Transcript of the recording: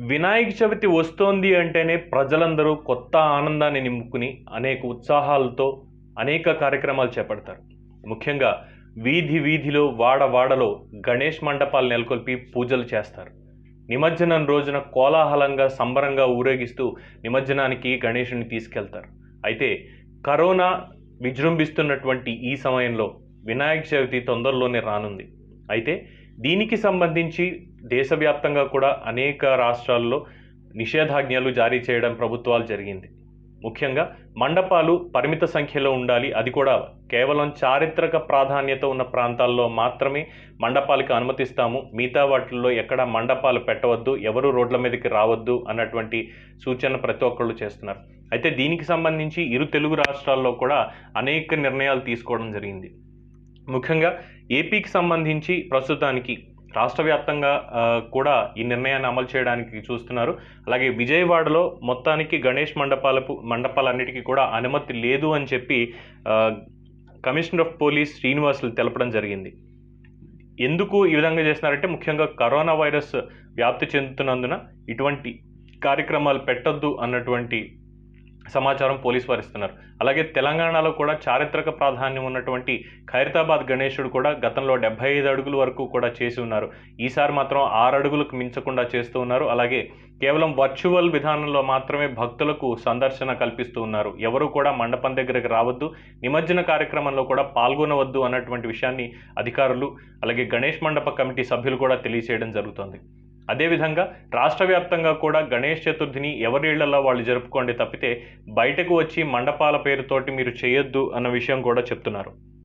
వినాయక చవితి వస్తోంది అంటేనే ప్రజలందరూ కొత్త ఆనందాన్ని నింపుకుని అనేక ఉత్సాహాలతో అనేక కార్యక్రమాలు చేపడతారు. ముఖ్యంగా వీధి వీధిలో వాడ వాడలో గణేష్ మండపాలు నెలకొల్పి పూజలు చేస్తారు. నిమజ్జనం రోజున కోలాహలంగా సంబరంగా ఊరేగిస్తూ నిమజ్జనానికి గణేషుని తీసుకెళ్తారు. అయితే కరోనా విజృంభిస్తున్నటువంటి ఈ సమయంలో వినాయక చవితి తొందరలోనే రానుంది. అయితే దీనికి సంబంధించి దేశవ్యాప్తంగా కూడా అనేక రాష్ట్రాల్లో నిషేధాజ్ఞలు జారీ చేయడం ప్రభుత్వాలు జరిగింది. ముఖ్యంగా మండపాలు పరిమిత సంఖ్యలో ఉండాలి. అది కూడా కేవలం చారిత్రక ప్రాధాన్యత ఉన్న ప్రాంతాల్లో మాత్రమే మండపాలకు అనుమతిస్తాము. మిగతా వాటిల్లో ఎక్కడ మండపాలు పెట్టవద్దు ఎవరు రోడ్ల మీదకి రావద్దు అన్నటువంటి సూచన ప్రతి ఒక్కళ్ళు చేస్తున్నారు. అయితే దీనికి సంబంధించి ఇరు తెలుగు రాష్ట్రాల్లో కూడా అనేక నిర్ణయాలు తీసుకోవడం జరిగింది. ముఖ్యంగా ఏపీకి సంబంధించి ప్రస్తుతానికి రాష్ట్ర వ్యాప్తంగా కూడా ఈ నిర్ణయాన్ని అమలు చేయడానికి చూస్తున్నారు. అలాగే విజయవాడలో మొత్తానికి గణేష్ మండపాలకు మండపాలన్నిటికీ కూడా అనుమతి లేదు అని చెప్పి కమిషనర్ ఆఫ్ పోలీస్ శ్రీనివాసులు తెలపడం జరిగింది. ఎందుకు ఈ విధంగా చేస్తున్నారంటే ముఖ్యంగా కరోనా వైరస్ వ్యాప్తి చెందుతున్నందున ఇటువంటి కార్యక్రమాలు పెట్టద్దు అన్నటువంటి సమాచారం పోలీసు వారు ఇస్తున్నారు. అలాగే తెలంగాణలో కూడా చారిత్రక ప్రాధాన్యం ఉన్నటువంటి ఖైరతాబాద్ గణేశుడు కూడా గతంలో డెబ్బై ఐదు అడుగుల వరకు కూడా చేసి ఉన్నారు. ఈసారి మాత్రం ఆరు అడుగులకు మించకుండా చేస్తూ ఉన్నారు. అలాగే కేవలం వర్చువల్ విధానంలో మాత్రమే భక్తులకు సందర్శన కల్పిస్తూ ఉన్నారు. ఎవరు కూడా మండపం దగ్గరకు రావద్దు నిమజ్జన కార్యక్రమంలో కూడా పాల్గొనవద్దు అన్నటువంటి విషయాన్ని అధికారులు అలాగే గణేష్ మండప కమిటీ సభ్యులు కూడా తెలియజేయడం జరుగుతోంది. అదేవిధంగా రాష్ట్ర వ్యాప్తంగా కూడా గణేష్ చతుర్థిని ఎవరిళ్ళలో వాళ్ళు జరుపుకోండి తప్పితే బయటకు వచ్చి మండపాల పేరుతోటి మీరు చేయొద్దు అన్న విషయం కూడా చెప్తున్నారు.